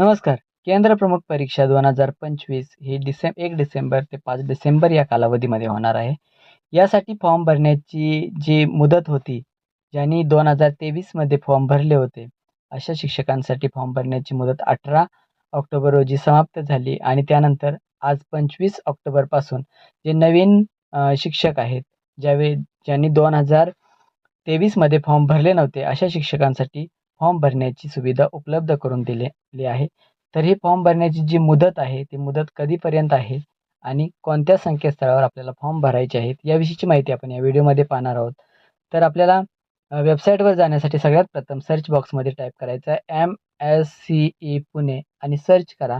नमस्कार. केंद्र प्रमुख परीक्षा दोन हजार पंचवीस ही डिसें एक डिसेंबर ते पाच डिसेंबर या कालावधीमध्ये होणार आहे. यासाठी फॉर्म भरण्याची जी मुदत होती ज्यांनी दोन हजार तेवीसमध्ये फॉर्म भरले होते अशा शिक्षकांसाठी फॉर्म भरण्याची मुदत अठरा ऑक्टोबर रोजी समाप्त झाली आणि त्यानंतर आज पंचवीस ऑक्टोबरपासून जे नवीन शिक्षक आहेत ज्यावेळी ज्यांनी दोन हजार तेवीसमध्ये फॉर्म भरले नव्हते अशा शिक्षकांसाठी फॉर्म भरण्याची सुविधा उपलब्ध करून दिलेली आहे. तर ही फॉर्म भरण्याची जी मुदत आहे ती मुदत कधीपर्यंत आहे आणि कोणत्या संकेतस्थळावर आपल्याला फॉर्म भरायचे आहेत याविषयीची माहिती आपण या व्हिडिओमध्ये पाहणार आहोत. तर आपल्याला वेबसाईटवर जाण्यासाठी सगळ्यात प्रथम सर्च बॉक्समध्ये टाईप करायचं आहे M S C E Pune आणि सर्च करा.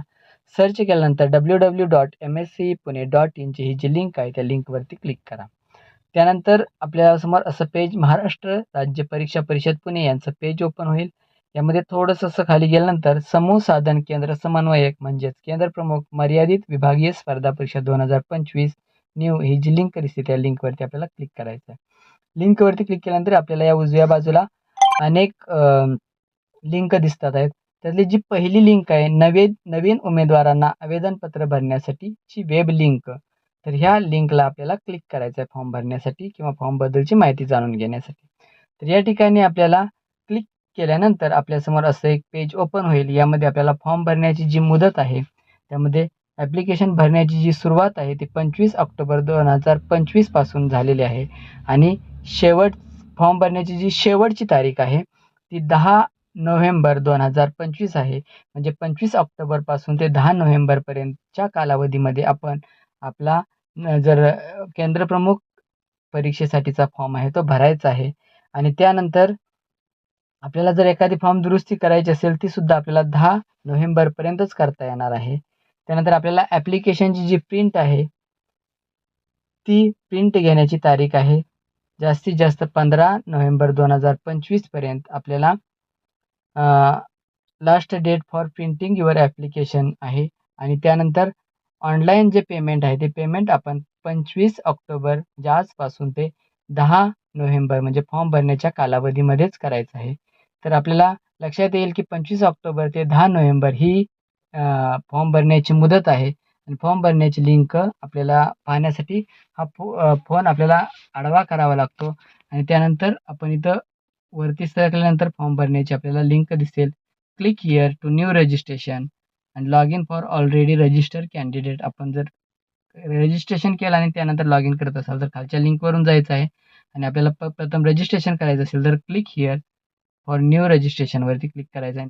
सर्च केल्यानंतर W W dot M S C Pune dot इनची ही जी लिंक आहे त्या लिंकवरती क्लिक करा. त्यानंतर आपल्यासमोर असं पेज महाराष्ट्र राज्य परीक्षा परिषद पुणे यांचं पेज ओपन होईल. यामध्ये थोडंसं असं खाली गेल्यानंतर समूह साधन केंद्र समन्वयक म्हणजेच केंद्र प्रमुख मर्यादित विभागीय स्पर्धा परीक्षा दोन हजार पंचवीस न्यू ही जी लिंक दिसते त्या लिंकवरती आपल्याला क्लिक करायचं आहे लिंकवरती क्लिक केल्यानंतर आपल्याला या उजव्या बाजूला अनेक लिंक दिसतात आहेत. त्यातली जी पहिली लिंक आहे नवे नवीन उमेदवारांना आवेदनपत्र भरण्यासाठीची वेब लिंक तर ह्या लिंकला आपल्याला क्लिक करायचं आहे फॉर्म भरण्यासाठी किंवा फॉर्मबद्दलची माहिती जाणून घेण्यासाठी. तर या ठिकाणी आपल्याला क्लिक केल्यानंतर आपल्यासमोर असं एक पेज ओपन होईल. यामध्ये आपल्याला फॉर्म भरण्याची जी मुदत आहे त्यामध्ये ॲप्लिकेशन भरण्याची जी सुरुवात आहे ती पंचवीस ऑक्टोबर दोन हजार पंचवीसपासून झालेली आहे. आणि शेवट फॉर्म भरण्याची जी शेवटची तारीख आहे ती दहा नोव्हेंबर दोन हजार पंचवीस आहे. म्हणजे पंचवीस ऑक्टोबरपासून ते दहा नोव्हेंबरपर्यंतच्या कालावधीमध्ये आपण आपला जर केंद्रप्रमुख परीक्षेसाठीचा फॉर्म आहे तो भरायचा आहे. आणि त्यानंतर आपल्याला जर एखादी फॉर्म दुरुस्ती करायची असेल ती सुद्धा आपल्याला दहा नोव्हेंबरपर्यंतच करता येणार आहे. त्यानंतर आपल्याला ॲप्लिकेशनची जी प्रिंट आहे ती प्रिंट घेण्याची तारीख आहे. जास्तीत जास्त पंधरा नोव्हेंबर दोन हजार पंचवीसपर्यंत आपल्याला last date for printing your application आहे. आणि त्यानंतर ऑनलाईन जे पेमेंट आहे ते पेमेंट आपण पंचवीस ऑक्टोबर आजपासून ते दहा नोव्हेंबर म्हणजे फॉर्म भरण्याच्या कालावधीमध्येच करायचं आहे. तर आपल्याला लक्षात येईल की पंचवीस ऑक्टोबर ते दहा नोव्हेंबर ही फॉर्म भरण्याची मुदत आहे. आणि फॉर्म भरण्याची लिंक आपल्याला पाहण्यासाठी हा फो फोन आपल्याला आडवा करावा लागतो. आणि त्यानंतर आपण इथं वरती सरकल्यानंतर फॉर्म भरण्याची आपल्याला लिंक दिसेल. Click here to new registration. And log in for already register candidate आपण जर रजिस्ट्रेशन केलं आणि त्यानंतर लॉग इन करत असाल तर खालच्या लिंकवरून जायचं आहे. आणि आपल्याला प प्रथम रजिस्ट्रेशन करायचं असेल तर क्लिक हिअर फॉर न्यू रजिस्ट्रेशनवरती क्लिक करायचं आहे.